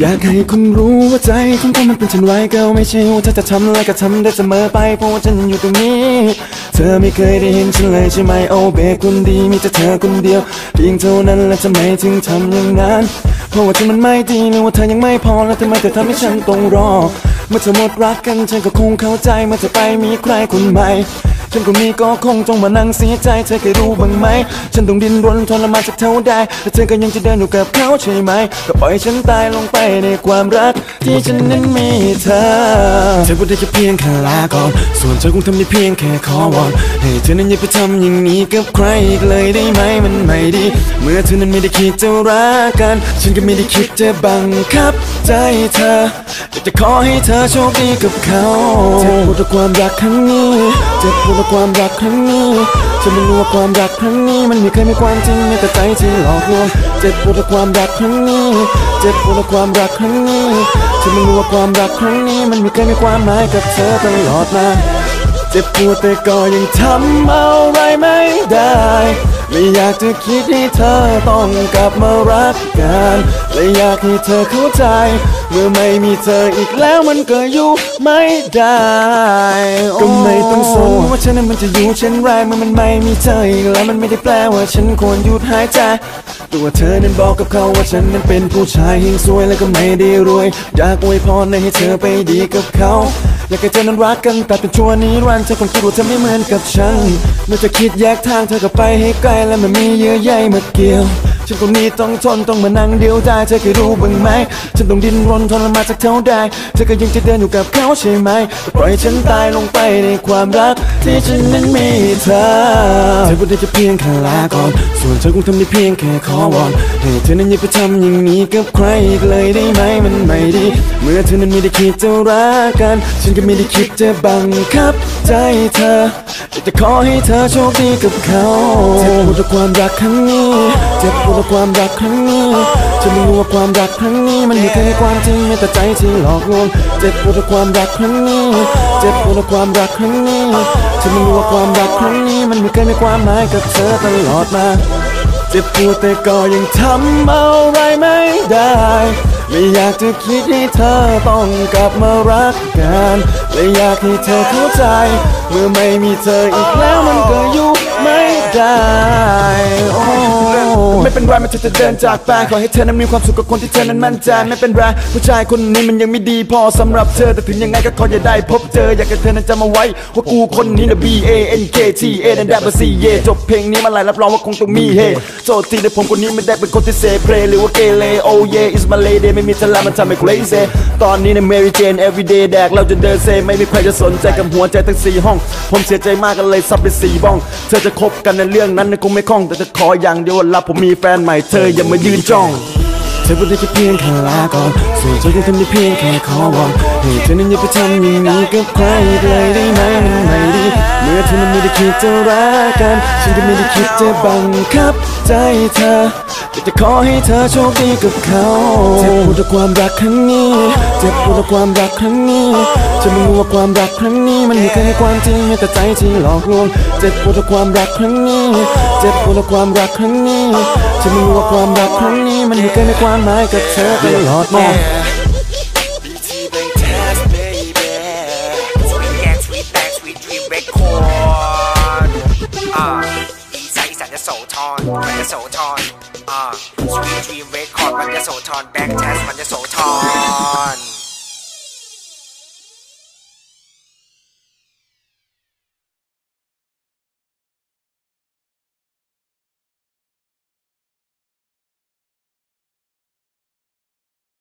อยากให้คุณรู้ว่าใจของคุณมันเป็นเช่นไรก็ไม่ใช่ว่าเธอจะทำอะไรก็ทำได้เสมอไปเพราะว่าฉันอยู่ตรงนี้ เธอไม่เคยได้เห็นฉันเลยใช่ไหมโอเบคนดีมีแต่เธอคนเดียวเพียงเท่านั้นแล้วทำไมถึงทำอย่างนั้น เพราะว่าที่มันไม่ดีหรือว่าเธอยังไม่พอแล้วทำไมเธอทำให้ฉันต้องรอ เมื่อเธอหมดรักกันฉันก็คงเข้าใจเมื่อเธอไปมีใครคนใหม่ ฉันคนนี้ก็คงต้องมานั่งเสียใจเธอเคยรู้บ้างไหม ฉันต้องดิ้นรนทรมานสักเท่าใดแต่เธอก็ยังจะเดินอยู่กับเขาใช่ไหม ก็ปล่อยฉันตายลงไปในความรัก ที่ฉันนั้นมีเธอเธอพูดได้แค่เพียงแค่ลาก่อนส่วนเธอคงทำได้เพียงแค่ขอวอนให้เธอนั้นอย่าไปทำอย่างนี้กับใครอีกเลยได้ไหมมันไม่ดี เมื่อเธอนั้นไม่ได้คิดจะรักกัน ฉันก็ไม่ได้คิดจะบังคับใจเธอแต่จะขอให้เธอโชคดีกับเขาเจ็บปวดกับความรักครั้งนี้เจ็บปวดกับความรักครั้งนี้ฉันไม่รู้ว่าความรักครั้งนี้ มันไม่เคยมีความจริงในแต่ใจที่หลอกลวงเจ็บปวดกับความรักครั้งนี้ เจ็บปวดกับความรักครั้งนี้ฉันไม่รู้ว่าความรักครั้งนี้ มันไม่เคยมีความหมายกับเธอตลอดมาเจ็บปวดแต่ก็ยังทำเอาไรไม่ได้ ไม่อยากจะคิดให้เธอต้องกลับมารักกันและอยากให้เธอเข้าใจ เมื่อไม่มีเธออีกแล้วมันก็อยู่ไม่ได้ก็ไม่ต้องสนว่าฉันนั้นมันจะอยู่เช่นไรเมื่อมันไม่มีเธออีกแล้วมันไม่ได้แปลว่าฉันควรหยุดหายใจ ตัวเธอนั้นบอกกับเขาว่าฉันนั้นเป็นผู้ชายเฮงสวยและก็ไม่ได้รวย อยากอวยพรให้เธอไปดีกับเขาอยากให้เธอนั้นรักกันแต่เป็นชั่วนี้รันเธอคงคิดว่าเธอไม่เหมือนกับฉันเมื่อจะคิดแยกทางเธอก็ไปให้ไกลและไม่มีเยื่อใยมาเกี่ยว ฉันคนนี้ต้องทนต้องมานั่งเดียวดายเธอเคยรู้บ้างไหมฉันต้องดิ้นรนทรมาสักเท่าใดเธอก็ยังจะเดินอยู่กับเขาใช่ไหมปล่อยฉันตายลงไปในความรัก ที่ฉันนั้นมีเธอเธอพูดได้แค่เพียงแค่ลาก่อนส่วนเธอคงทำได้เพียงแค่ขอวอนให้เธอนั้นอย่าไปทำอย่างนี้กับใครอีกเลยได้ไหมมันไม่ดี เมื่อเธอนั้นไม่ได้คิดจะรักกัน ฉันก็ไม่ได้คิดจะบังคับใจเธอแต่จะขอให้เธอโชคดีกับเขาเจ็บปวดกับความรักครั้งนี้เจ็บปวดกับความรักครั้งนี้ฉันไม่รู้ว่าความรักครั้งนี้มันไม่เคยมีความจริงไมีแต่ใจที่หลอกลวงเจ็บปวดกับความรักครั้งนี้เจ็บปวดกับความรักครั้งนี้ฉันไม่รู้ว่าความรักครั้งนี้มันไม่เคยมีความหมายกับเธอตลอดมาเจ็บปวดแต่ก็ยังทำอะไรไม่ได้ ไม่อยากจะคิดให้เธอต้องกลับมารักกันและอยากให้เธอเข้าใจ เมื่อไม่มีเธออีกแล้วมันก็อยู่ ได้โอ้ไม่เป็นไรมันจะจะเดินจากไปขอให้เธอนั้นมีความสุขกับคนที่เธอนั้นมั่นใจไม่เป็นไรผู้ชายคนนี้มันยังไม่ดีพอสำหรับเธอแต่ถึงยังไงก็ขออย่าได้พบเจออยากให้เธอนั้นจำเอาไว้ว่ากูคนนี้นะ B A N K T A นั่นแดบ C เยจบเพลงนี้มาหลายรับรองว่าคงต้องมีเฮโจทย์ที่ในผมคนนี้ไม่ได้เป็นคนที่เซเพลหรือว่าเกเร Oh yeah is my lady ไม่มีเธอแล้วมันทำให้ crazy ตอนนี้ใน Mary Jane everyday แดกเราจะเดินเซไม่มีใครจะสนใจกับหัวใจทั้งสี่ห้อง ผมเสียใจมากกันเลยซับไปสี่บ้อง เธอจะคบกันในเรื่องนั้นนะคงไม่คล่องแต่จะขออย่างเดียวว่ารับผมมีแฟนใหม่เธออย่ามายืนจ้องเธอพูดได้แค่เพียงแค่ลาก่อนส่วนฉันก็ทำได้เพียงแค่ขอวอนให้เธอนั้นอย่าไปทำอย่างนี้กับใครอีกเลยได้ไหมมันไม่ดี เมื่อเธอนั้นไม่ได้คิดจะรักกัน ฉันก็ไม่ได้คิดจะบังคับใจเธอ แต่จะขอให้เธอโชคดีกับเขาเจ็บปวดกับความรักครั้งนี้เจ็บปวดกับความรักครั้งนี้ฉันไม่รู้ว่าความรักครั้งนี้มันไม่เคยให้ความจริงมีแต่ใจที่หลอกลวงเจ็บปวดกับความรักครั้งนี้เจ็บปวดกับความรักครั้งนี้ฉันไม่รู้ว่าความรักครั้งนี้มันไม่เคยให้ความหมายกับเธอตลอดมา มันจะโสธรแบงค์แทสมันจะโสธร